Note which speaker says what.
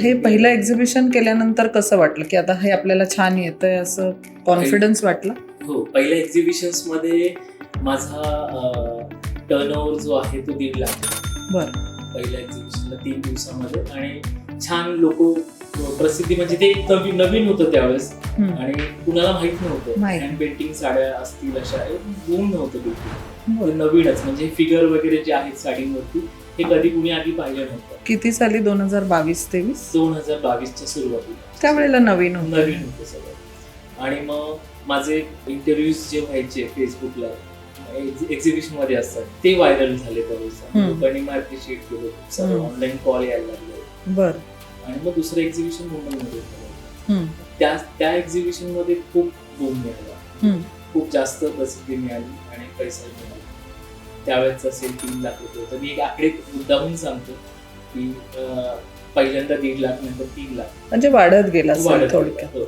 Speaker 1: हे पहिलं एक्झिबिशन केल्यानंतर कसं वाटलं? की आता हे आपल्याला छान येतंय असं कॉन्फिडन्स वाटलं?
Speaker 2: हो पहिल्या एक्झिबिशन्समध्ये माझा टर्नओव्हर जो आहे तो दीड लाख.
Speaker 1: बरं.
Speaker 2: पहिल्या एक्झिबिशनला तीन दिवसामध्ये. आणि छान लोक प्रसिद्धी म्हणजे ते नवीन नवीन होतं त्यावेळेस. आणि कुणाला माहीत नव्हतं. हँड पेंटिंग साड्या असतील अशा गुण नव्हतं बिलकुल. नवीनच. म्हणजे फिगर वगैरे जे आहेत साडींवरती हे कधी कुणी आधी पाहिलं नव्हतं.
Speaker 1: किती साली? दोन हजार बावीस तेवीस?
Speaker 2: दोन हजार बावीसच्या सुरुवातीला.
Speaker 1: त्यावेळेला नवीन होतं.
Speaker 2: नवीन होतं सगळं. आणि मग माझे इंटरव्ह्यूज जे व्हायचे फेसबुकला एक्झिबिशनमध्ये असतात ते व्हायरल झाले त्यावेळेस
Speaker 1: हम्म.
Speaker 2: लोकांनी अप्रिशिएट केलं. खूप सारं
Speaker 1: हम्म.
Speaker 2: ऑनलाईन कॉल यायला लागले.
Speaker 1: बर.
Speaker 2: आणि मग दुसरं एक्झिबिशन मुंबईमध्ये झालं. त्या त्या एक्झिबिशनमध्ये खूप बूम मिळाला. खूप जास्त प्रसिद्धी मिळाली आणि पैसा मिळाला. त्यावेळेस असेल तीन लाख रुपये तर मी एक आकडे मुद्दाहून सांगतो की अं, पहिल्यांदा दीड लाख नंतर तीन लाख
Speaker 1: म्हणजे वाढत गेला थोडक्यात.
Speaker 2: हो.